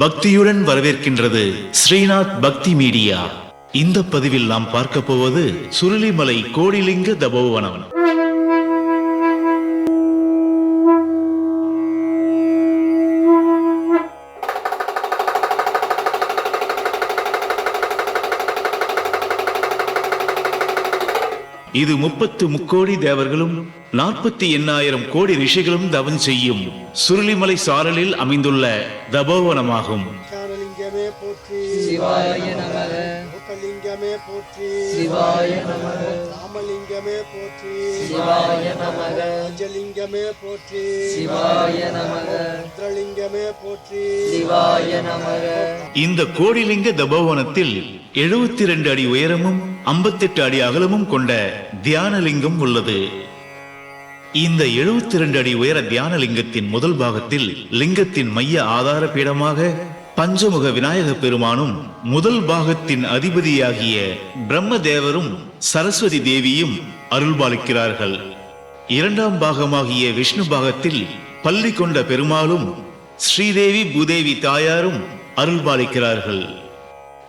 பக்தியுடன் வரவேற்கின்றது ஸ்ரீநாத் பக்தி மீடியா. இந்த பதிவில் நாம் பார்க்க போவது சுருளிமலை கோடிலிங்க தபோவனம் இது முப்பத்து முக்கோடி தேவர்களும் நாற்பத்தி எண்ணாயிரம் கோடி ரிஷிகளும் தவம் செய்யும் சுருளிமலை சாரலில் அமைந்துள்ள தபோவனமாகும். ஞானலிங்கமே போற்றி. சிவாய நமக. முகலிங்கமே போற்றி. சிவாய நமக. ராமலிங்கமே போற்றி. சிவாய நமக. ராஜலிங்கமே போற்றி. சிவாய நமக. ருத்ரலிங்கமே போற்றி. சிவாய நமக. இந்த கோடிலிங்க தபோவனத்தில் எழுபத்தி ரெண்டு அடி உயரமும் 58 அடி அகலமும் கொண்ட தியானலிங்கம் உள்ளது. இந்த 72 ரெண்டு அடி உயர தியானலிங்கத்தின் முதல் பாகத்தில் லிங்கத்தின் மைய ஆதார பீடமாக பஞ்சமுக விநாயக பெருமானும் முதல் பாகத்தின் அதிபதியாகிய பிரம்மதேவரும் சரஸ்வதி தேவியும் அருள்பாலிக்கிறார்கள். இரண்டாம் பாகமாகிய விஷ்ணு பாகத்தில் பள்ளி கொண்ட பெருமாளும் ஸ்ரீதேவி பூதேவி தாயாரும் அருள்பாலிக்கிறார்கள்.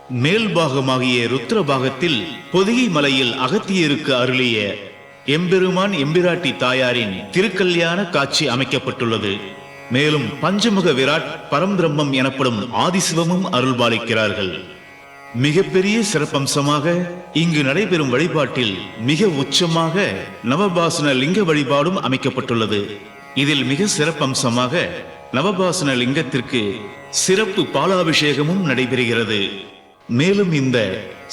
மேல் பாகமாகிய ருத்ர பாகத்தில் பொதிகை மலையில் அகத்தியருக்கு அருளிய எம்பெருமான் எம்பிராட்டி தாயாரின் திருக்கல்யாண காட்சி அமைக்கப்பட்டுள்ளது. மேலும் பஞ்சமுக விராட் பரம்பிரம்மம் எனப்படும் ஆதிசிவமும் அருள்பாலிக்கிறார்கள். மிகப்பெரிய சிறப்பம்சமாக இங்கு நடைபெறும் வழிபாட்டில் மிக உச்சமாக நவபாசன லிங்க வழிபாடும் அமைக்கப்பட்டுள்ளது. இதில் மிக சிறப்பம்சமாக நவபாசன லிங்கத்திற்கு சிறப்பு பாலாபிஷேகமும் நடைபெறுகிறது. மேலும் இந்த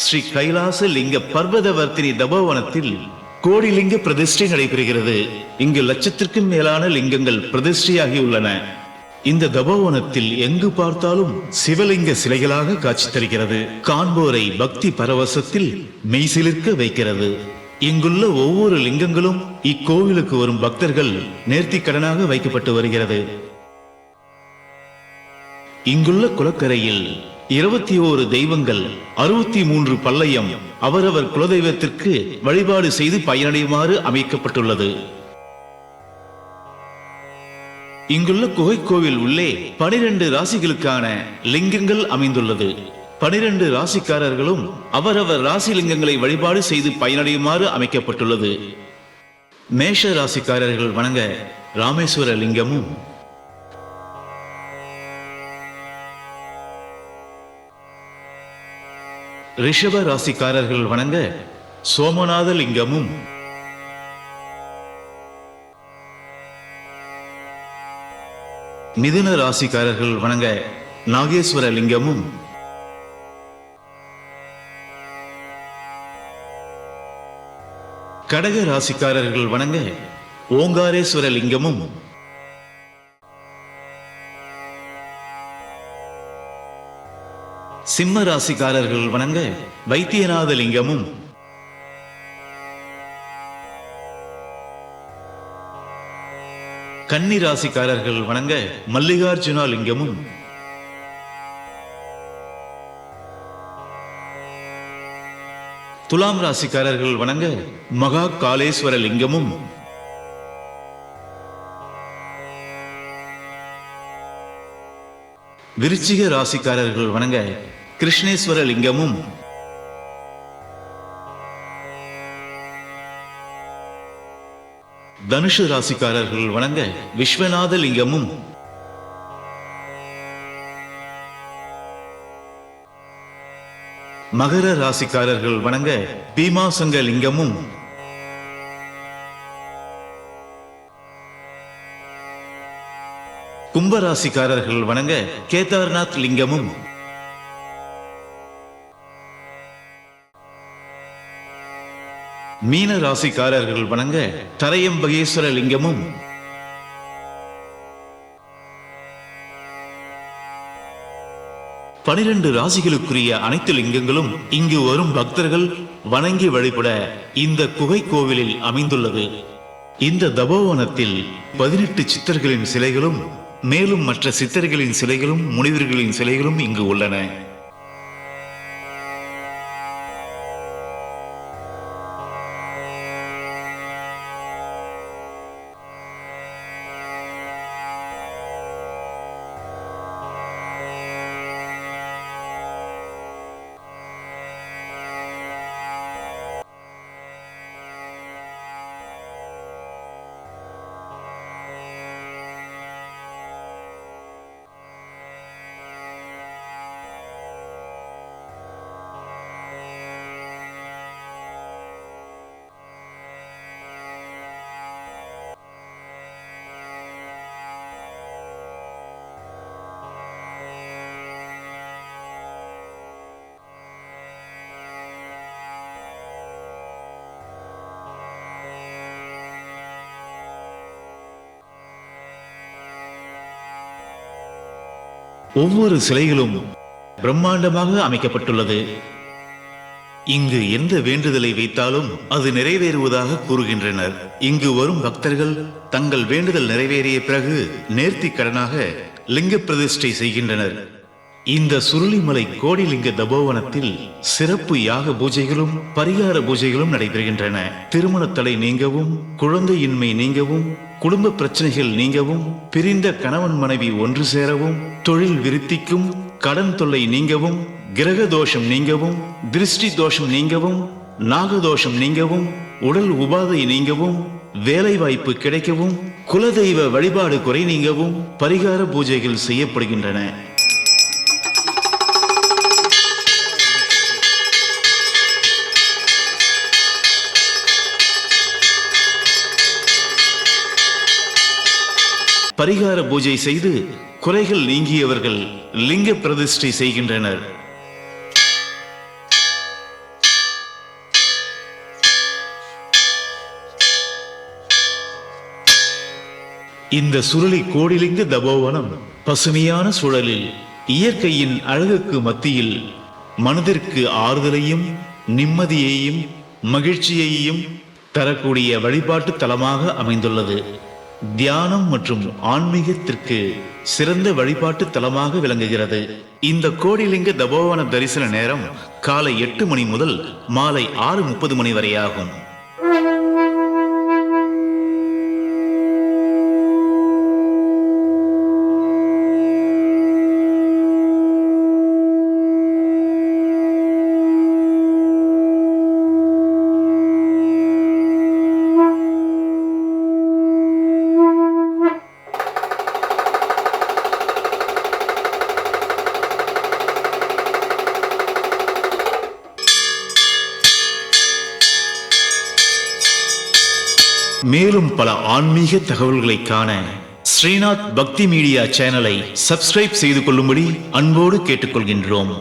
ஸ்ரீ கைலாச லிங்க பர்வதவர்த்தினி தபோவனத்தில் கோடிலிங்க பிரதிஷ்டை நடைபெறுகிறது. இங்கு லட்சத்திற்கும் மேலான லிங்கங்கள் பிரதிஷ்டையாகியுள்ளன இந்த தபோவனத்தில் எங்கு பார்த்தாலும் சிவலிங்க சிலைகளாக காட்சி தருகிறது. காண்போரை பக்தி பரவசத்தில் மெய்சிலிர்க்க வைக்கிறது. இங்குள்ள ஒவ்வொரு லிங்கங்களும் இக்கோவிலுக்கு வரும் பக்தர்கள் நேர்த்திக் கடனாக வைக்கப்பட்டு வருகிறது. இங்குள்ள குளக்கரையில் இருபத்தி ஓரு தெய்வங்கள் அறுபத்தி மூன்று பல்லையம் அவரவர் குலதெய்வத்திற்கு வழிபாடு செய்து பயனடையுமாறு அமைக்கப்பட்டுள்ளது. இங்குள்ள குகை கோவில் உள்ளே பனிரெண்டு ராசிகளுக்கான லிங்கங்கள் அமைந்துள்ளது. பனிரெண்டு ராசிக்காரர்களும் அவரவர் ராசி லிங்கங்களை வழிபாடு செய்து பயனடையுமாறு அமைக்கப்பட்டுள்ளது. மேஷ ராசிக்காரர்கள் வணங்க ராமேஸ்வர லிங்கமும் ரிஷப ராசிக்காரர்கள் வணங்க சோமநாத லிங்கமும் மிதுன ராசிக்காரர்கள் வணங்க நாகேஸ்வர லிங்கமும். கடக ராசிக்காரர்கள் வணங்க ஓங்காரேஸ்வர லிங்கமும். சிம்ம ராசிக்காரர்கள் வணங்க வைத்தியநாத லிங்கமும் கன்னி ராசிக்காரர்கள் வணங்க மல்லிகார்ஜுனா லிங்கமும் துலாம் ராசிக்காரர்கள் வணங்க மகா காளேஸ்வர லிங்கமும் விருச்சிக ராசிக்காரர்கள் வணங்க கிருஷ்ணேஸ்வர லிங்கமும். தனுஷு ராசிக்காரர்கள் வணங்க விஸ்வநாத லிங்கமும். மகர ராசிக்காரர்கள் வணங்க பீமாசங்க லிங்கமும். கும்பராசிக்காரர்கள் வணங்க கேதார்நாத் லிங்கமும். மீன ராசிக்காரர்கள் வணங்க தரையம்பகேஸ்வர லிங்கமும். பனிரெண்டு ராசிகளுக்குரிய அனைத்து லிங்கங்களும் இங்கு வரும் பக்தர்கள் வணங்கி வழிபட இந்த குகை கோவிலில் அமைந்துள்ளது. இந்த தபோவனத்தில் பதினெட்டு சித்தர்களின் சிலைகளும் மேலும் மற்ற சித்தர்களின் சிலைகளும் முனிவர்களின் சிலைகளும் இங்கு உள்ளன. ஒவ்வொரு சிலைகளும் பிரம்மாண்டமாக அமைக்கப்பட்டுள்ளது. இங்கு எந்த வேண்டுதலை வைத்தாலும் அது நிறைவேறுவதாக கூறுகின்றனர். இங்கு வரும் பக்தர்கள் தங்கள் வேண்டுதல் நிறைவேறிய பிறகு நேர்த்தி கடனாக லிங்க பிரதிஷ்டை செய்கின்றனர். இந்த சுருளிமலை கோடிலிங்க தபோவனத்தில் சிறப்பு யாக பூஜைகளும் பரிகார பூஜைகளும் நடைபெறுகின்றன. திருமண தடை நீங்கவும் குழந்தையின்மை நீங்கவும் குடும்ப பிரச்சனைகள் நீங்கவும் பிரிந்த கணவன் மனைவி ஒன்று சேரவும் தொழில் விருத்திக்கும் கடன் தொல்லை நீங்கவும் கிரக தோஷம் நீங்கவும் திருஷ்டி தோஷம் நீங்கவும் நாகதோஷம் நீங்கவும் உடல் உபாதை நீங்கவும் வேலை வாய்ப்பு கிடைக்கவும் குலதெய்வ வழிபாடு குறை நீங்கவும் பரிகார பூஜைகள் செய்யப்படுகின்றன. பரிகார பூஜை செய்து குறைகள் நீங்கியவர்கள் லிங்க பிரதிஷ்டை செய்கின்றனர். இந்த சுருளி கோடிலிங்க தபோவனம் பசுமையான சூழலில் இயற்கையின் அழகுக்கு மத்தியில் மனதிற்கு ஆறுதலையும் நிம்மதியையும் மகிழ்ச்சியையும் தரக்கூடிய வழிபாட்டு தலமாக அமைந்துள்ளது. தியானம் மற்றும் ஆன்மீகத்திற்கு சிறந்த வழிபாட்டு தலமாக விளங்குகிறது. இந்த கோடிலிங்க தபோவன தரிசன நேரம் காலை எட்டு மணி முதல் மாலை ஆறு முப்பது மணி வரையாகும். மேலும் பல ஆன்மீக தகவல்களை காண ஸ்ரீநாத் பக்தி மீடியா சேனலை சப்ஸ்கிரைப் செய்து கொள்ளும்படி அன்போடு கேட்டுக்கொள்கின்றோம்.